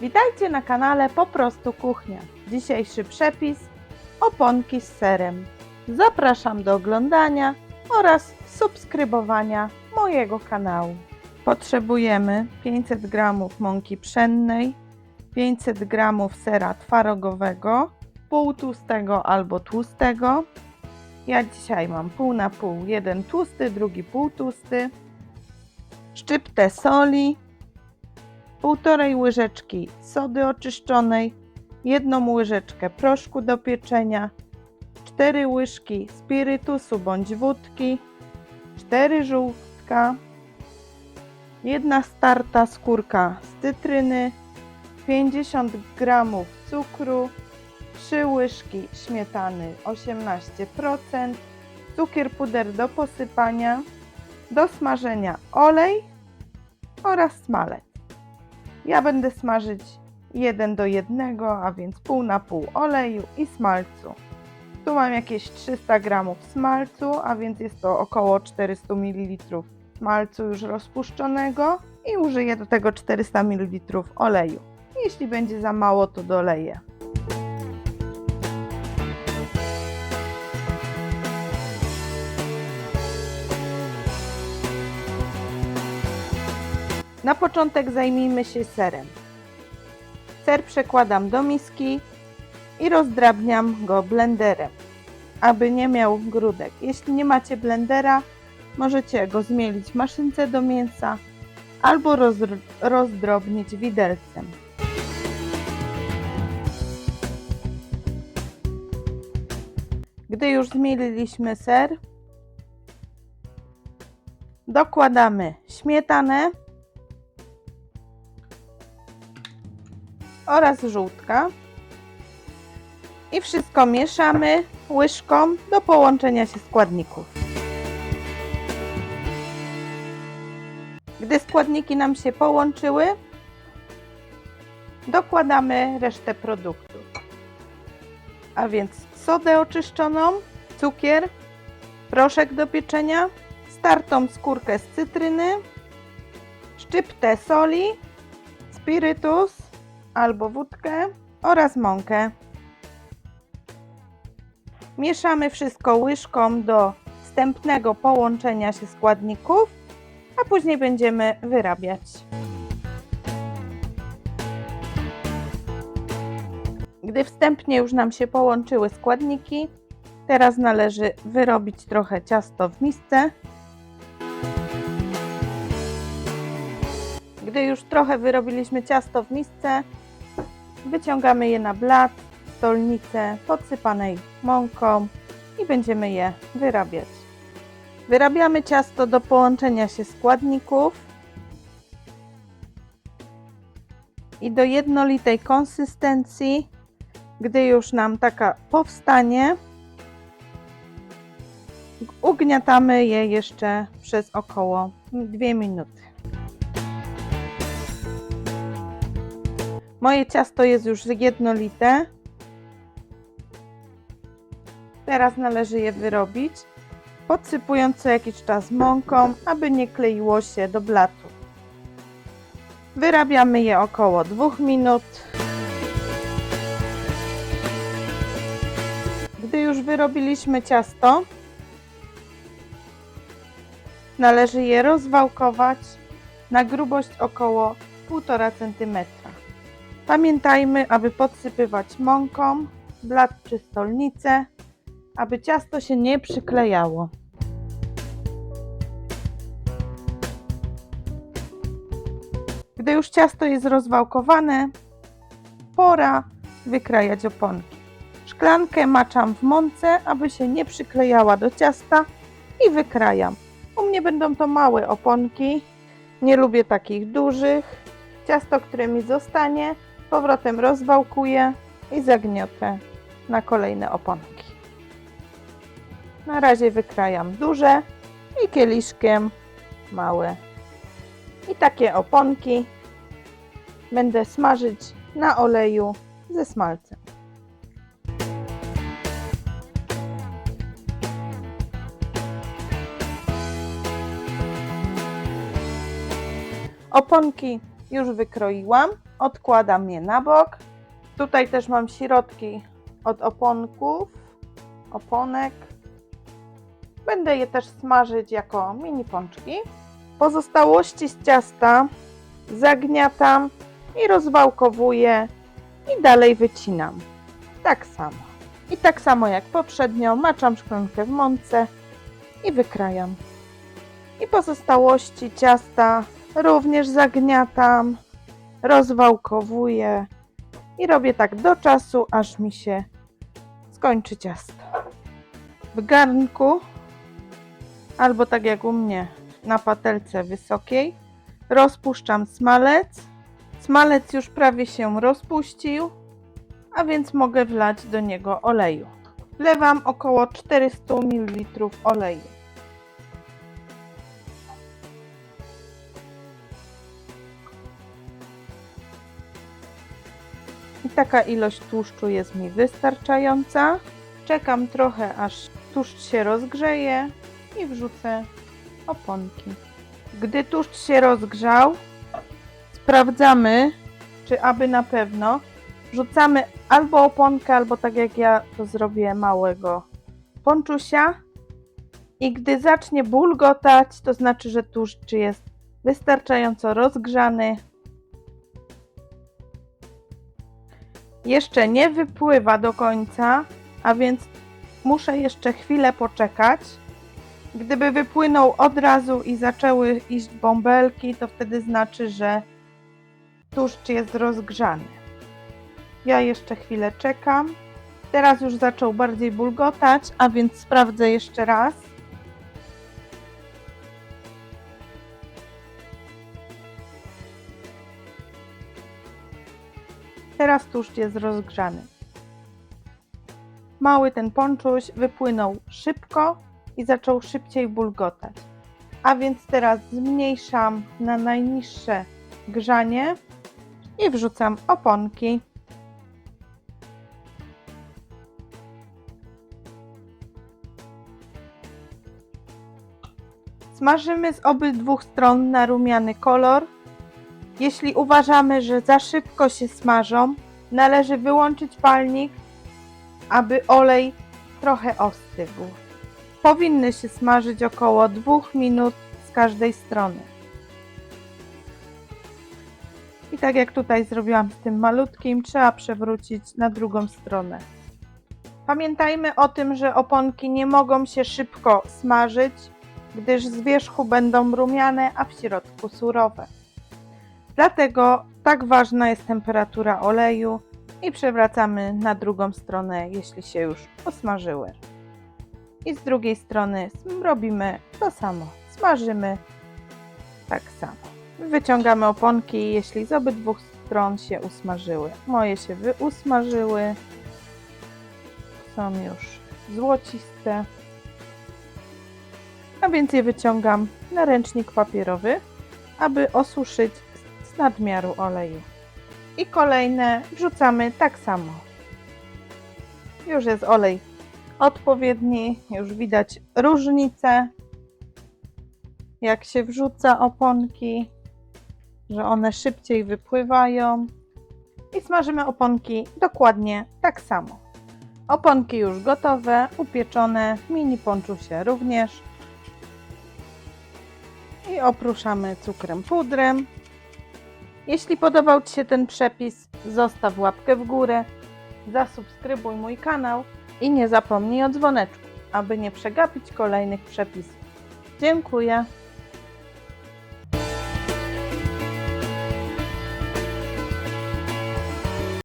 Witajcie na kanale Po prostu Kuchnia. Dzisiejszy przepis oponki z serem. Zapraszam do oglądania oraz subskrybowania mojego kanału. Potrzebujemy 500 g mąki pszennej, 500 g sera twarogowego, pół tłustego albo tłustego. Ja dzisiaj mam pół na pół, jeden tłusty, drugi pół tłusty, szczyptę soli, półtorej łyżeczki sody oczyszczonej, jedną łyżeczkę proszku do pieczenia, 4 łyżki spirytusu bądź wódki, 4 żółtka, jedna starta skórka z cytryny, 50 g cukru, 3 łyżki śmietany 18%, cukier puder do posypania, do smażenia olej oraz smalec. Ja będę smażyć 1 do 1, a więc pół na pół oleju i smalcu. Tu mam jakieś 300 g smalcu, a więc jest to około 400 ml smalcu już rozpuszczonego i użyję do tego 400 ml oleju. Jeśli będzie za mało, to doleję. Na początek zajmijmy się serem. Ser przekładam do miski i rozdrabniam go blenderem, aby nie miał grudek. Jeśli nie macie blendera, możecie go zmielić w maszynce do mięsa albo rozdr- rozdrobnić widelcem. Gdy już zmieliliśmy ser, dokładamy śmietanę oraz żółtka i wszystko mieszamy łyżką do połączenia się składników. Gdy składniki nam się połączyły, dokładamy resztę produktu. A więc sodę oczyszczoną, cukier, proszek do pieczenia, startą skórkę z cytryny, szczyptę soli, spirytus albo wódkę oraz mąkę. Mieszamy wszystko łyżką do wstępnego połączenia się składników, a później będziemy wyrabiać. Gdy wstępnie już nam się połączyły składniki, teraz należy wyrobić trochę ciasto w misce. Gdy już trochę wyrobiliśmy ciasto w misce, wyciągamy je na blat, stolnicę podsypanej mąką i będziemy je wyrabiać. Wyrabiamy ciasto do połączenia się składników i do jednolitej konsystencji. Gdy już nam taka powstanie, ugniatamy je jeszcze przez około 2 minuty. Moje ciasto jest już jednolite. Teraz należy je wyrobić, podsypując co jakiś czas mąką, aby nie kleiło się do blatu. Wyrabiamy je około 2 minut. Gdy już wyrobiliśmy ciasto, należy je rozwałkować na grubość około 1,5 cm. Pamiętajmy, aby podsypywać mąką, blat czy stolnicę, aby ciasto się nie przyklejało. Gdy już ciasto jest rozwałkowane, pora wykrajać oponki. Szklankę maczam w mące, aby się nie przyklejała do ciasta i wykrajam. U mnie będą to małe oponki, nie lubię takich dużych. Ciasto, które mi zostanie, powrotem rozwałkuję i zagniotę na kolejne oponki. Na razie wykrajam duże i kieliszkiem małe. I takie oponki będę smażyć na oleju ze smalcem. Oponki już wykroiłam. Odkładam je na bok. Tutaj też mam środki od oponków, oponek. Będę je też smażyć jako mini pączki. Pozostałości z ciasta zagniatam i rozwałkowuję i dalej wycinam. Tak samo. I tak samo jak poprzednio maczam szklankę w mące i wykrajam. I pozostałości ciasta również zagniatam, rozwałkowuję i robię tak do czasu, aż mi się skończy ciasto. W garnku albo tak jak u mnie na patelce wysokiej rozpuszczam smalec. Smalec już prawie się rozpuścił, a więc mogę wlać do niego oleju. Wlewam około 400 ml oleju. Taka ilość tłuszczu jest mi wystarczająca. Czekam trochę, aż tłuszcz się rozgrzeje i wrzucę oponki. Gdy tłuszcz się rozgrzał, sprawdzamy, czy aby na pewno wrzucamy albo oponkę, albo tak jak ja to zrobię, małego ponczusia. I gdy zacznie bulgotać, to znaczy, że tłuszcz jest wystarczająco rozgrzany. Jeszcze nie wypływa do końca, a więc muszę jeszcze chwilę poczekać. Gdyby wypłynął od razu i zaczęły iść bąbelki, to wtedy znaczy, że tłuszcz jest rozgrzany. Ja jeszcze chwilę czekam. Teraz już zaczął bardziej bulgotać, a więc sprawdzę jeszcze raz. Teraz tłuszcz jest rozgrzany. Mały ten ponczuś wypłynął szybko i zaczął szybciej bulgotać. A więc teraz zmniejszam na najniższe grzanie i wrzucam oponki. Smażymy z obydwu stron na rumiany kolor. Jeśli uważamy, że za szybko się smażą, należy wyłączyć palnik, aby olej trochę ostygł. Powinny się smażyć około 2 minut z każdej strony. I tak jak tutaj zrobiłam z tym malutkim, trzeba przewrócić na drugą stronę. Pamiętajmy o tym, że oponki nie mogą się szybko smażyć, gdyż z wierzchu będą rumiane, a w środku surowe. Dlatego tak ważna jest temperatura oleju i przewracamy na drugą stronę, jeśli się już posmażyły. I z drugiej strony robimy to samo. Smażymy tak samo. Wyciągamy oponki, jeśli z obydwu stron się usmażyły. Moje się wyusmażyły. Są już złociste. A więc je wyciągam na ręcznik papierowy, aby osuszyć nadmiaru oleju. I kolejne wrzucamy tak samo. Już jest olej odpowiedni, już widać różnicę, jak się wrzuca oponki, że one szybciej wypływają. I smażymy oponki dokładnie tak samo. Oponki już gotowe, upieczone, mini ponczusie również. I opruszamy cukrem pudrem. Jeśli podobał Ci się ten przepis, zostaw łapkę w górę, zasubskrybuj mój kanał i nie zapomnij o dzwoneczku, aby nie przegapić kolejnych przepisów. Dziękuję.